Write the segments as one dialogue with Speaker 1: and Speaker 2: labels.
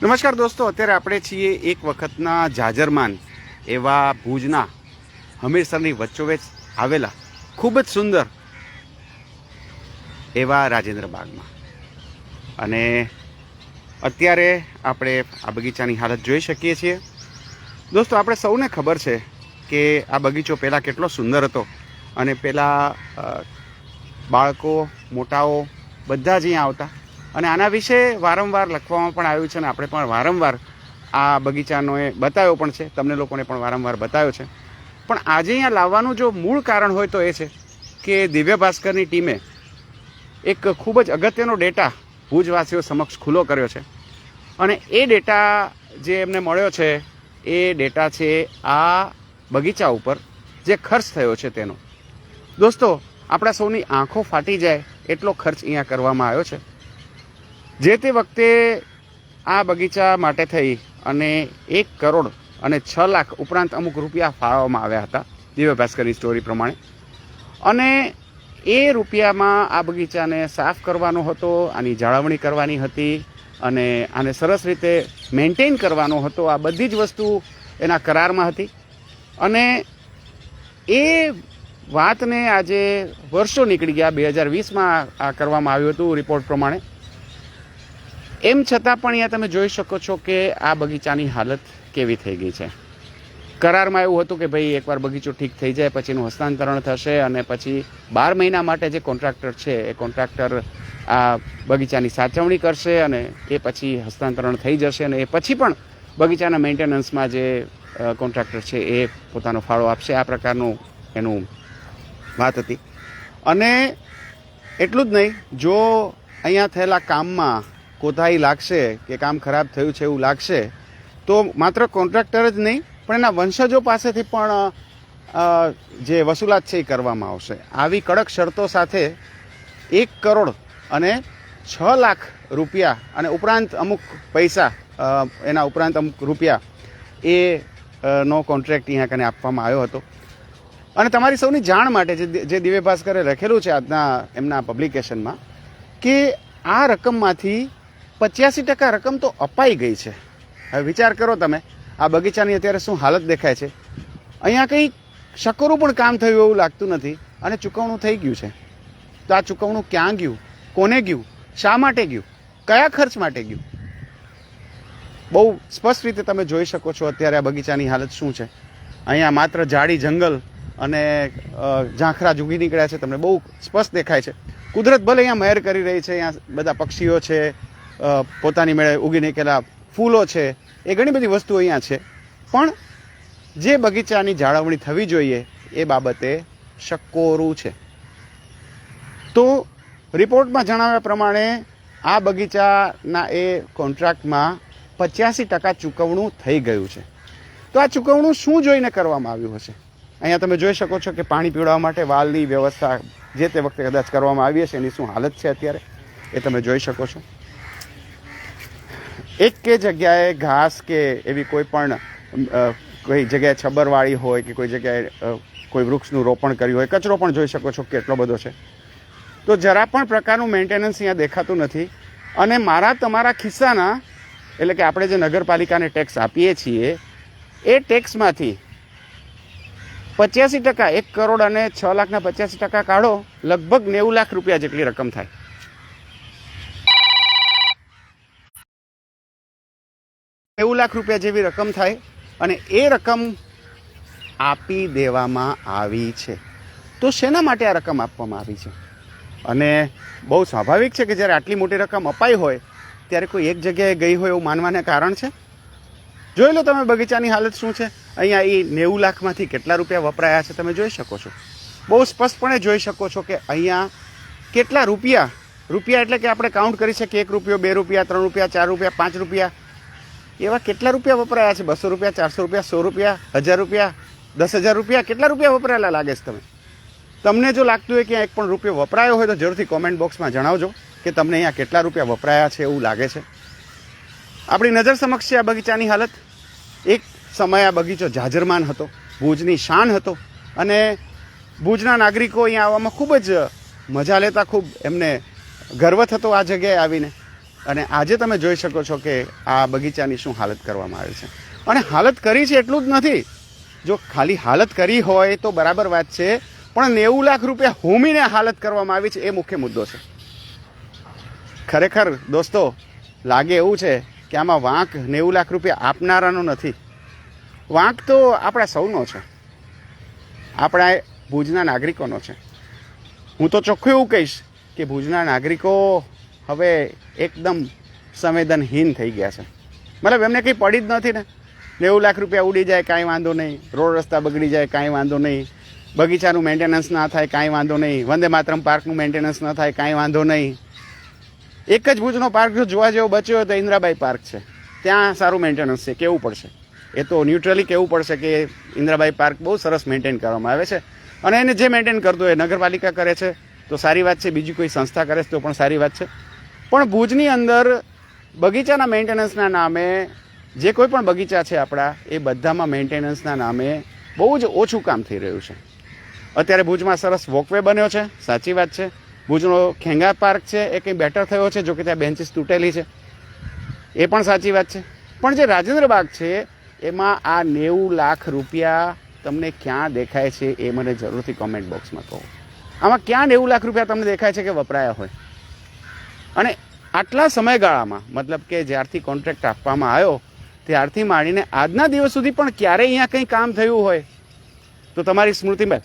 Speaker 1: નમસ્કાર દોસ્તો, અત્યારે આપણે છીએ એક વખતના જાજરમાન એવા ભુજના હમીરસરની વચ્ચોવેચ આવેલા ખૂબ જ સુંદર એવા રાજેન્દ્ર બાગમાં. અને અત્યારે આપણે આ બગીચાની હાલત જોઈ શકીએ છીએ. દોસ્તો, આપણે સૌને ખબર છે કે આ બગીચો પહેલાં કેટલો સુંદર હતો અને પહેલાં બાળકો, મોટાઓ બધા જ અહીંયા આવતા. અને આના વિશે વારંવાર લખવામાં પણ આવ્યું છે અને આપણે પણ વારંવાર આ બગીચાનો એ બતાવ્યો પણ છે. તમને લોકોને પણ વારંવાર બતાવ્યો છે. પણ આજે અહીંયા લાવવાનું જો મૂળ કારણ હોય તો એ છે કે દિવ્ય ભાસ્કરની ટીમે એક ખૂબ જ અગત્યનો ડેટા ભુજવાસીઓ સમક્ષ ખુલ્લો કર્યો છે. અને એ ડેટા જે એમને મળ્યો છે, એ ડેટા છે આ બગીચા ઉપર જે ખર્ચ થયો છે તેનો. દોસ્તો, આપણા સૌની આંખો ફાટી જાય એટલો ખર્ચ અહીંયા કરવામાં આવ્યો છે. જે તે વખતે આ બગીચા માટે થઈ અને એક કરોડ અને છ લાખ ઉપરાંત અમુક રૂપિયા ફાળવવામાં આવ્યા હતા, દિવ્ય ભાસ્કરની સ્ટોરી પ્રમાણે. અને એ રૂપિયામાં આ બગીચાને સાફ કરવાનો હતો, આની જાળવણી કરવાની હતી અને આને સરસ રીતે મેન્ટેન કરવાનો હતો. આ બધી જ વસ્તુ એના કરારમાં હતી. અને એ વાતને આજે વર્ષો નીકળી ગયા. બે હજાર વીસમાં આ કરવામાં આવ્યું હતું રિપોર્ટ પ્રમાણે. એમ છતાં પણ અહીંયા તમે જોઈ શકો છો કે આ બગીચાની હાલત કેવી થઈ ગઈ છે. કરારમાં એવું હતું કે ભાઈ એકવાર બગીચો ઠીક થઈ જાય, પછી એનું હસ્તાંતરણ થશે અને પછી બાર મહિના માટે જે કોન્ટ્રાક્ટર છે, એ કોન્ટ્રાક્ટર આ બગીચાની સાચવણી કરશે અને એ પછી હસ્તાંતરણ થઈ જશે અને એ પછી પણ બગીચાના મેન્ટેનન્સમાં જે કોન્ટ્રાક્ટર છે, એ પોતાનો ફાળો આપશે. આ પ્રકારનું એનું વાત હતી. અને એટલું જ નહીં, જો અહીંયા થયેલા કામમાં કોતાહી લાગશે કે કામ ખરાબ થયું છે એવું લાગશે, તો માત્ર કોન્ટ્રાક્ટર જ નહીં, પણ એના વંશજો પાસેથી પણ જે વસૂલાત છે એ કરવામાં આવશે. આવી કડક શરતો સાથે એક કરોડ અને છ લાખ રૂપિયા અને ઉપરાંત અમુક પૈસા એના ઉપરાંત અમુક રૂપિયા એ નો કોન્ટ્રાક્ટ અહીંયા કને આપવામાં આવ્યો હતો. અને તમારી સૌની જાણ માટે જે દિવ્ય ભાસ્કરે લખેલું છે આજના એમના પબ્લિકેશનમાં, કે આ રકમમાંથી પચ્યાસી ટકા રકમ તો અપાઈ ગઈ છે. હવે વિચાર કરો તમે, આ બગીચાની અત્યારે શું હાલત દેખાય છે? અહીંયા કંઈ શકરું પણ કામ થયું એવું લાગતું નથી અને ચૂકવણું થઈ ગયું છે. તો આ ચૂકવણું ક્યાં ગયું? કોને ગયું? શા માટે ગયું? કયા ખર્ચ માટે ગયું? બહુ સ્પષ્ટ રીતે તમે જોઈ શકો છો અત્યારે આ બગીચાની હાલત શું છે. અહીંયા માત્ર ઝાડી, જંગલ અને ઝાંખરા જુગી નીકળ્યા છે. તમને બહુ સ્પષ્ટ દેખાય છે. કુદરત ભલે અહીંયા મહેર કરી રહી છે, અહીંયા બધા પક્ષીઓ છે પોતાની મેળે ઉગી નીકળેલા ફૂલો છે, એ ઘણી બધી વસ્તુઓ અહીંયા છે. પણ જે બગીચાની જાળવણી થવી જોઈએ, એ બાબતે શક્કોરું છે. તો રિપોર્ટમાં જણાવ્યા પ્રમાણે, આ બગીચાના એ કોન્ટ્રાક્ટમાં પચ્યાસી ટકા ચૂકવણું થઈ ગયું છે. તો આ ચૂકવણું શું જોઈને કરવામાં આવ્યું હશે? અહીંયા તમે જોઈ શકો છો કે પાણી પીવડાવવા માટે વાલની વ્યવસ્થા જે તે વખતે કદાચ કરવામાં આવી હશે, એની શું હાલત છે અત્યારે, એ તમે જોઈ શકો છો. એક કે જગ્યાએ ઘાસ કે એવી કોઈ પણ કોઈ જગ્યાએ છબરવાળી હોય કે કોઈ જગ્યાએ કોઈ વૃક્ષનું રોપણ કર્યું હોય, કચરો પણ જોઈ શકો છો કેટલો બધો છે. તો જરા પણ પ્રકારનું મેન્ટેનન્સ અહીંયા દેખાતું નથી. અને મારા, તમારા ખિસ્સાના, એટલે કે આપણે જે નગરપાલિકાને ટેક્સ આપીએ છીએ, એ ટેક્સમાંથી પચ્યાસી ટકા, એક કરોડ અને છ લાખના પચ્યાસી ટકા કાઢો, લગભગ નેવું લાખ રૂપિયા જેટલી રકમ થાય. નેવું લાખ રૂપિયા જેવી રકમ થાય અને એ રકમ આપી દેવામાં આવી છે. તો શેના માટે આ રકમ આપવામાં આવી છે? અને બહુ સ્વાભાવિક છે કે જ્યારે આટલી મોટી રકમ અપાઈ હોય, ત્યારે કોઈ એક જગ્યાએ ગઈ હોય એવું માનવાને કારણ છે? જોઈ લો તમે બગીચાની હાલત શું છે? અહીંયા એ નેવું લાખમાંથી કેટલા રૂપિયા વપરાયા છે તમે જોઈ શકો છો. બહુ સ્પષ્ટપણે જોઈ શકો છો કે અહીંયા કેટલા રૂપિયા રૂપિયા એટલે કે આપણે કાઉન્ટ કરી શકીએ, એક રૂપિયો, બે રૂપિયા, ત્રણ રૂપિયા, ચાર રૂપિયા, પાંચ રૂપિયા એવા કેટલા રૂપિયા વપરાયા છે? બસો રૂપિયા, ચારસો રૂપિયા, સો રૂપિયા, હજાર રૂપિયા, દસ હજાર રૂપિયા? કેટલા રૂપિયા વપરાયેલા લાગે છે તમે તમને જો લાગતું હોય કે એક પણ રૂપિયો વપરાયો હોય તો જરૂરથી કોમેન્ટ બોક્સમાં જણાવજો કે તમને અહીંયા કેટલા રૂપિયા વપરાયા છે એવું લાગે છે. આપણી નજર સમક્ષ છે આ બગીચાની હાલત. એક સમય આ બગીચો જાજરમાન હતો, ભુજની શાન હતો અને ભુજના નાગરિકો અહીંયા આવવામાં ખૂબ જ મજા લેતા, ખૂબ એમને ગર્વ થતો આ જગ્યાએ આવીને. અને આજે તમે જોઈ શકો છો કે આ બગીચાની શું હાલત કરવામાં આવે છે. અને હાલત કરી છે એટલું જ નથી. જો ખાલી હાલત કરી હોય તો બરાબર વાત છે, પણ નેવું લાખ રૂપિયા હોમીને હાલત કરવામાં આવી છે એ મુખ્ય મુદ્દો છે. ખરેખર દોસ્તો, લાગે એવું છે કે આમાં વાંક નેવું લાખ રૂપિયા આપનારાનો નથી. વાંક તો આપણા સૌનો છે. આપણા ભુજના નાગરિકોનો છે. હું તો ચોખ્ખું એવું કહીશ કે ભુજના નાગરિકો હવે એકદમ સંવેદનહીન થઈ ગયા છે. મતલબ એમને કંઈ પડી જ નથી ને. નેવું લાખ રૂપિયા ઉડી જાય, કાંઈ વાંધો નહીં. રોડ રસ્તા બગડી જાય, કાંઈ વાંધો નહીં. બગીચાનું મેન્ટેનન્સ ના થાય, કાંઈ વાંધો નહીં. વંદે માતરમ પાર્કનું મેન્ટેનન્સ ન થાય, કાંઈ વાંધો નહીં. એક જ ભુજનો પાર્ક જો જોવા જેવો બચ્યો હોય તો ઇન્દ્રાબાઈ પાર્ક છે. ત્યાં સારું મેન્ટેનન્સ છે, કેવું પડશે? એ તો ન્યુટ્રલી કહેવું પડશે કે ઇન્દ્રાબાઈ પાર્ક બહુ સરસ મેન્ટેન કરવામાં આવે છે. અને એને જે મેન્ટેન કરતું હોય નગરપાલિકા કરે છે. તો સારી વાત છે, બીજી કોઈ સંસ્થા કરે છે તો પણ સારી વાત છે. પણ ભુજની અંદર બગીચાના મેન્ટેનન્સના નામે જે કોઈ પણ બગીચા છે આપણા, એ બધામાં મેન્ટેનન્સના નામે બહુ જ ઓછું કામ થઈ રહ્યું છે. અત્યારે ભુજમાં સરસ વોકવે બન્યો છે, સાચી વાત છે. ભુજનો ખેંગા પાર્ક છે, એ કંઈ બેટર થયો છે, જો કે ત્યાં બેન્ચીસ તૂટેલી છે. એ પણ સાચી વાત છે. પણ જે રાજેન્દ્ર બાગ છે, એમાં આ નેવું લાખ રૂપિયા તમને ક્યાં દેખાય છે, એ મને જરૂરથી કોમેન્ટ બોક્સમાં કહો. આમાં ક્યાં નેવું લાખ રૂપિયા તમને દેખાય છે કે વપરાયા હોય? અને આટલા સમયગાળામાં, મતલબ કે જ્યારથી કોન્ટ્રાક્ટ આપવામાં આવ્યો, ત્યારથી માંડીને આજના દિવસ સુધી પણ ક્યારેય અહીંયા કંઈ કામ થયું હોય? તો તમારી સ્મૃતિમાં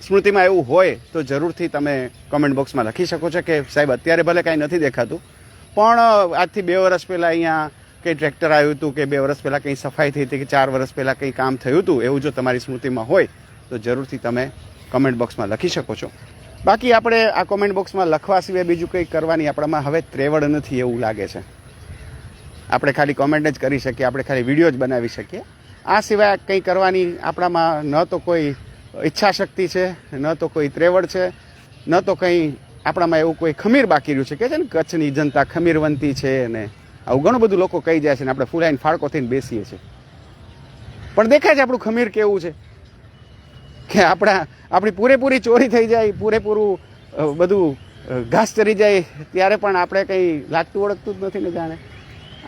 Speaker 1: સ્મૃતિમાં એવું હોય તો જરૂરથી તમે કમેન્ટ બોક્સમાં લખી શકો છો કે સાહેબ, અત્યારે ભલે કાંઈ નથી દેખાતું, પણ આજથી બે વર્ષ પહેલાં અહીંયા કંઈ ટ્રેક્ટર આવ્યું હતું કે બે વર્ષ પહેલાં કંઈ સફાઈ થઈ હતી કે ચાર વર્ષ પહેલાં કંઈ કામ થયું હતું, એવું જો તમારી સ્મૃતિમાં હોય, તો જરૂરથી તમે કમેન્ટ બોક્સમાં લખી શકો છો. બાકી આપણે આ કોમેન્ટ બોક્સમાં લખવા સિવાય બીજું કંઈ કરવાની આપણામાં હવે ત્રેવડ નથી એવું લાગે છે. આપણે ખાલી કોમેન્ટ જ કરી શકીએ, આપણે ખાલી વીડિયો જ બનાવી શકીએ. આ સિવાય કંઈ કરવાની આપણામાં ન તો કોઈ ઈચ્છા શક્તિ છે, ન તો કોઈ ત્રેવડ છે, ન તો કંઈ આપણામાં એવું કોઈ ખમીર બાકી રહ્યું છે. કે છે ને, કચ્છની જનતા ખમીરવંતી છે ને આવું ઘણું બધું લોકો કહી જાય છે ને આપણે ફૂલાઈને ફાળકો થઈને બેસીએ છીએ. પણ દેખાય છે આપણું ખમીર કેવું છે. કે આપણા આપણી પૂરેપૂરી ચોરી થઈ જાય, પૂરેપૂરું બધું ઘાસ ચરી જાય, ત્યારે પણ આપણે કંઈ લાગતું ઓળખતું જ નથી ને જાણે.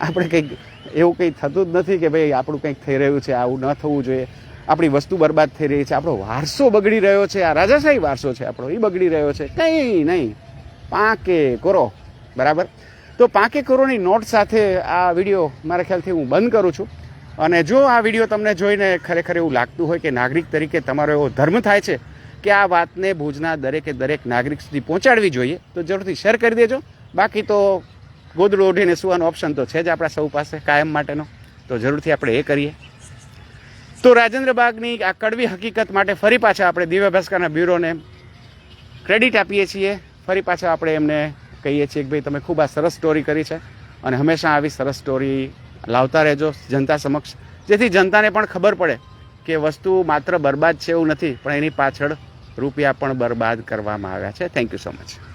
Speaker 1: આપણે કંઈક એવું કંઈ થતું જ નથી કે ભાઈ આપણું કંઈક થઈ રહ્યું છે, આવું ન થવું જોઈએ. આપણી વસ્તુ બરબાદ થઈ રહી છે, આપણો વારસો બગડી રહ્યો છે, આ રાજાશાહી વારસો છે આપણો, એ બગડી રહ્યો છે. કંઈ નહીં. પાંકે કરો. બરાબર? તો પાંકે કરોની નોટ સાથે આ વીડિયો મારા ખ્યાલથી હું બંધ કરું છું. અને જો આ વીડિયો તમને જોઈને ખરેખર એવું લાગતું હોય કે નાગરિક તરીકે તમારો એવો ધર્મ થાય છે કે આ વાતને ભુજના દરેકે દરેક નાગરિક સુધી પહોંચાડવી જોઈએ, તો જરૂરથી શેર કરી દેજો. બાકી તો ગોદડું ઓઢીને સુવાનો ઓપ્શન તો છે જ આપણા સૌ પાસે કાયમ માટેનો. તો જરૂરથી આપણે એ કરીએ. તો રાજેન્દ્ર બાગની આ કડવી હકીકત માટે ફરી પાછા આપણે દિવ્ય ભાસ્કરના બ્યુરોને ક્રેડિટ આપીએ છીએ. ફરી પાછા આપણે એમને કહીએ છીએ કે ભાઈ, તમે ખૂબ આ સરસ સ્ટોરી કરી છે. અને હંમેશા આવી સરસ સ્ટોરી લાવતા રહેજો જનતા સમક્ષ. જેથી જનતાને પણ ખબર પડે કે વસ્તુ માત્ર બરબાદ છે એવું નથી, પણ એની પાછળ રૂપિયા પણ બરબાદ કરવામાં આવ્યા છે. Thank you so much